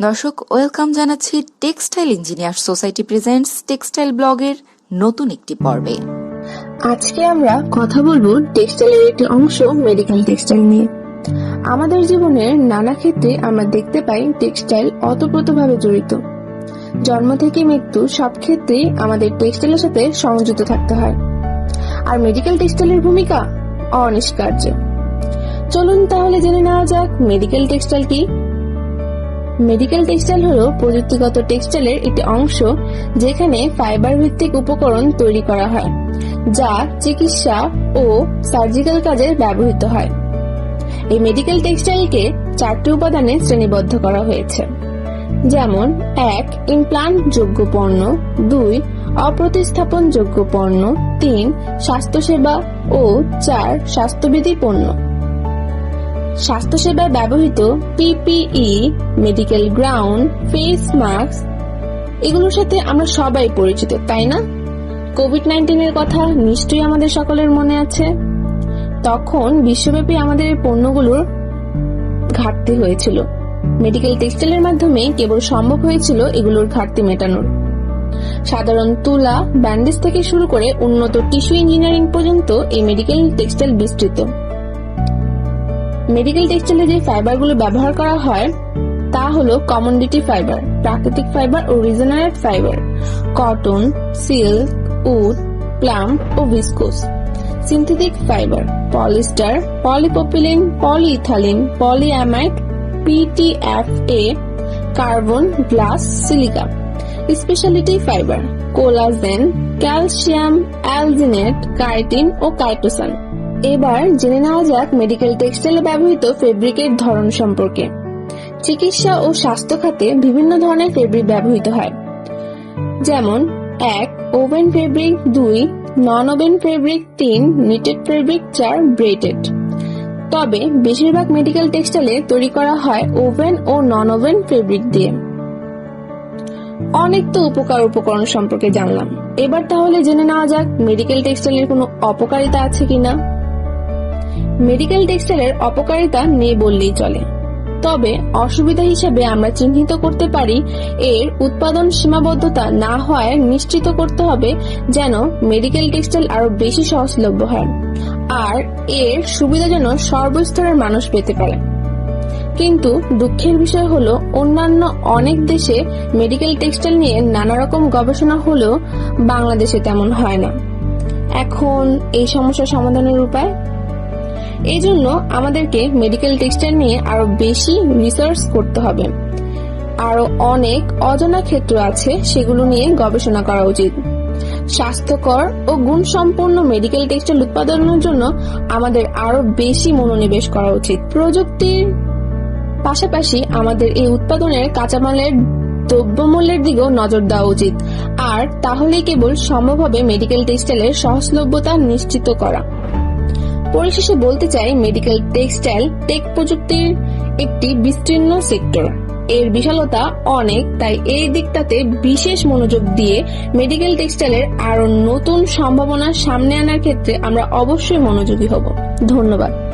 দর্শক, ওয়েলকাম জানাচ্ছি textile engineer society presents textile ব্লগের নতুন একটি পর্বে। আজকে আমরা কথা বলব টেক্সটাইলের একটি অংশ, মেডিকেল টেক্সটাইল নিয়ে। আমাদের জীবনের নানা ক্ষেত্রে আমরা দেখতে পাই টেক্সটাইল অতপ্রতভাবে জড়িত। জন্ম থেকে মৃত্যু সব ক্ষেত্রেই আমাদের টেক্সটাইলের সাথে সংযুক্ত থাকতে হয়। আর মেডিকেল টেক্সটাইলের ভূমিকা অনিষ্কার্য। চলুন তাহলে জেনে নেওয়া যাক মেডিকেল টেক্সটাইল কি মেডিকেল টেক্সটাইল হলো প্রযুক্তিগত টেক্সটাইলের একটি অংশ যেখানে ফাইবার ভিত্তিক উপকরণ তৈরি করা হয়, যা চিকিৎসা ও সার্জিক্যাল কাজে ব্যবহৃত হয়। এই মেডিকেল টেক্সটাইলকে চারটি উপাদানে শ্রেণীবদ্ধ করা হয়েছে। যেমন, এক ইমপ্লান্ট যোগ্য পণ্য, দুই অপ্রতিস্থাপন যোগ্য পণ্য, তিন, স্বাস্থ্যসেবা, ও চার, স্বাস্থ্যবিধি পণ্য। স্বাস্থ্যসেবায় ব্যবহৃত PPE, medical gown, face mask, এগুলোর সাথে আমরা সবাই পরিচিত, তাই না? কোভিড নাইন্টিনের কথা নিশ্চয়ই আমাদের সকলের মনে আছে। তখন বিশ্বব্যাপী আমাদের পণ্যগুলোর ঘাটতি হয়েছিল। মেডিকেল টেক্সটাইলের মাধ্যমে কেবল সম্ভব হয়েছিল এগুলোর ঘাটতি মেটানোর। সাধারণ তুলা, ব্যান্ডেজ থেকে শুরু করে উন্নত টিস্যু ইঞ্জিনিয়ারিং পর্যন্ত এই মেডিকেল টেক্সটাইল বিস্তৃত। মেডিকেল টেক্সটাইলে যে ফাইবারগুলো ব্যবহার করা হয়, তা হলো কমোডিটি ফাইবার প্রাকৃতিক ফাইবার ও regenerate fibre cotton silk wood pulp ও viscose synthetic fibre polyester polypropylene polyethylene polyamide PTFE carbon glass silica speciality fibre collagen calcium alginate chitin ও কাইটোসান এবার জেনে নেওয়া যাক মেডিকেল টেক্সটাইলে ব্যবহৃত ফেব্রিকের ধরন সম্পর্কে। চিকিৎসা ও স্বাস্থ্য খাতে বিভিন্ন ধরনের ফেব্রিক ব্যবহৃত হয়। যেমন, এক ওভেন ফেব্রিক দুই নন ওভেন ফেব্রিক তিন নিটেড ফেব্রিক চার ব্রেটেড তবে, বেশিরভাগ মেডিকেল টেক্সটাইলে তৈরি করা হয় ওভেন ও নন ওভেন ফেব্রিক দিয়ে। অনেক তো উপকার উপকরণ সম্পর্কে জানলাম। এবার তাহলে জেনে নেওয়া যাক মেডিকেল টেক্সটাইলের কোনো অপকারিতা আছে কিনা। মেডিকেল টেক্সটাইলের অপকারিতা নেই বললেই চলে। তবে অসুবিধা হিসেবে আমরা চিহ্নিত করতে পারি, এর উৎপাদন সীমাবদ্ধতা না হওয়ায় নিশ্চিত করতে হবে যেন মেডিকেল টেক্সটাইল আরও বেশি সহজলভ্য হয়, আর এর সুবিধা যেন সর্বস্তরের মানুষ পেতে পারে। কিন্তু দুঃখের বিষয় হলো, অন্যান্য অনেক দেশে মেডিকেল টেক্সটাইল নিয়ে নানা রকম গবেষণা হলেও বাংলাদেশে তেমন হয় না। এখন এই সমস্যার সমাধানের উপায়? এই জন্য আমাদেরকে মেডিকেল টেক্সটাইল নিয়ে আরও বেশি রিসার্চ করতে হবে। আরও অনেক অজানা ক্ষেত্র আছে, সেগুলো নিয়ে গবেষণা করা উচিত। স্বাস্থ্যকর ও গুণসম্পন্ন মেডিকেল টেক্সটাইল উৎপাদনের জন্য আমাদের আরও বেশি মনোনিবেশ করা উচিত। প্রযুক্তির পাশাপাশি আমাদের এই উৎপাদনের কাঁচামালের দ্রব্যমূল্যের দিকেও নজর দেওয়া উচিত। আর তাহলেই কেবল সম্ভব হবে মেডিকেল টেক্সটাইলের সহজলভ্যতা নিশ্চিত করা। পরিশেষে বলতে চাই মেডিকেল টেক্সটাইল টেক প্রযুক্তির একটি বিস্তীর্ণ সেক্টর। এর বিশালতা অনেক, তাই এই দিকটাতে বিশেষ মনোযোগ দিয়ে মেডিকেল টেক্সটাইলের আরও নতুন সম্ভাবনা সামনে আনার ক্ষেত্রে আমরা অবশ্যই মনোযোগী হব। ধন্যবাদ।